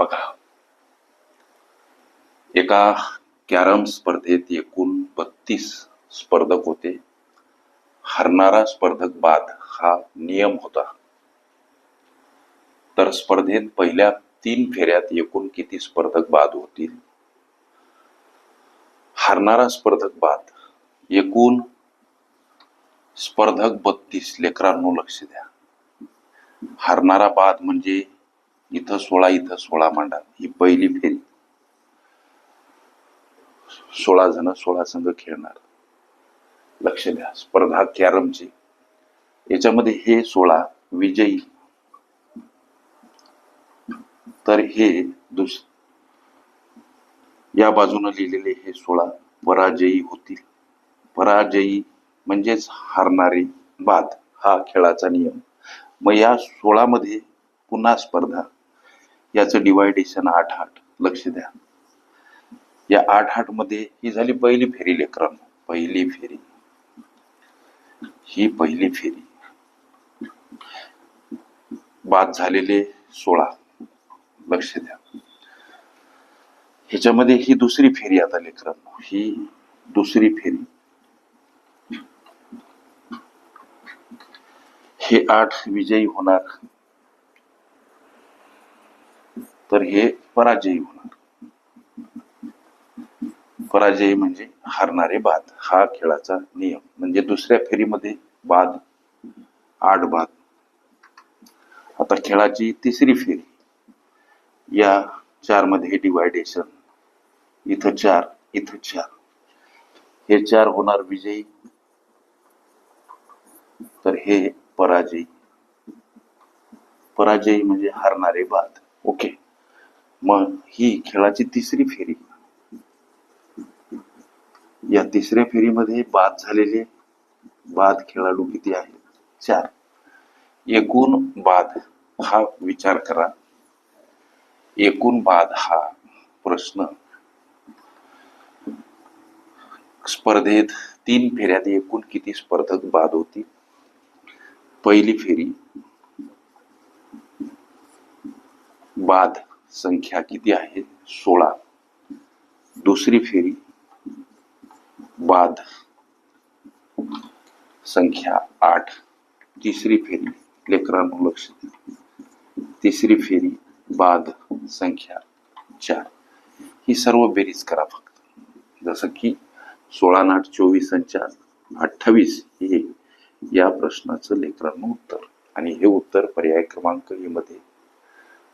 बघा एका कॅरम स्पर्धेत एकूण बत्तीस स्पर्धक होते. हरणारा स्पर्धक बाद हा नियम होता. तर स्पर्धेत पहिल्या तीन फेऱ्यात एकूण किती स्पर्धक बाद होतील? हरणारा स्पर्धक बाद. एकूण स्पर्धक बत्तीस. लेकरांनो लक्ष द्या. हरणारा बाद म्हणजे इथं सोळा इथं सोळा मांडा. ही पहिली फेरी. सोळा जण सोळा संघ खेळणार. लक्ष द्या. स्पर्धा कॅरमची. याच्यामध्ये हे सोळा विजयी. तर हे दुस या बाजूने लिहिलेले हे सोळा पराजयी होतील. पराजयी म्हणजेच हारणारे बाद. हा खेळाचा नियम. मग या सोळा मध्ये पुन्हा स्पर्धा. याचं डिवायडेशन आठ आठ लक्ष द्या. या आठ आठमध्ये ही झाली पहिली फेरी लेकरांनो पहिली फेरी. ही पहिली फेरी. बाद झालेले सोळा. लक्ष द्या. ह्याच्यामध्ये ही दुसरी फेरी आता लेकरांनो ही दुसरी फेरी. हे आठ विजयी होणार. तर हे पराजयी होणार. पराजयी म्हणजे हारणारे बाद. हा खेळाचा नियम. म्हणजे दुसऱ्या फेरीमध्ये बाद आठ बाद. आता खेळाची तिसरी फेरी. या चारमध्ये डिवायडेशन इथं चार इथं चार. हे चार होणार विजयी. तर हे पराजयी. पराजयी म्हणजे हारणारे बाद. ओके. मग ही खेळाची तिसरी फेरी. या तिसऱ्या फेरीमध्ये बाद झालेले बाद खेळाडू किती आहेत? चार. एकूण बाद हा विचार करा. एकूण बाद हा प्रश्न. स्पर्धेत तीन फेऱ्यात एकूण किती स्पर्धक बाद होती? पहिली फेरी बाद संख्या किती आहे? सोळा. दुसरी फेरी बाद. संख्या आठ. तिसरी फेरी लेकरांनो लक्ष द्या. तिसरी फेरी बाद. संख्या चार. ही सर्व बेरीज करा फक्त. जसं की सोळा नाट चोवीस आणि चार. अठ्ठावीस हे या प्रश्नाचं लेकरांनो उत्तर. आणि हे उत्तर पर्याय क्रमांक हे मध्ये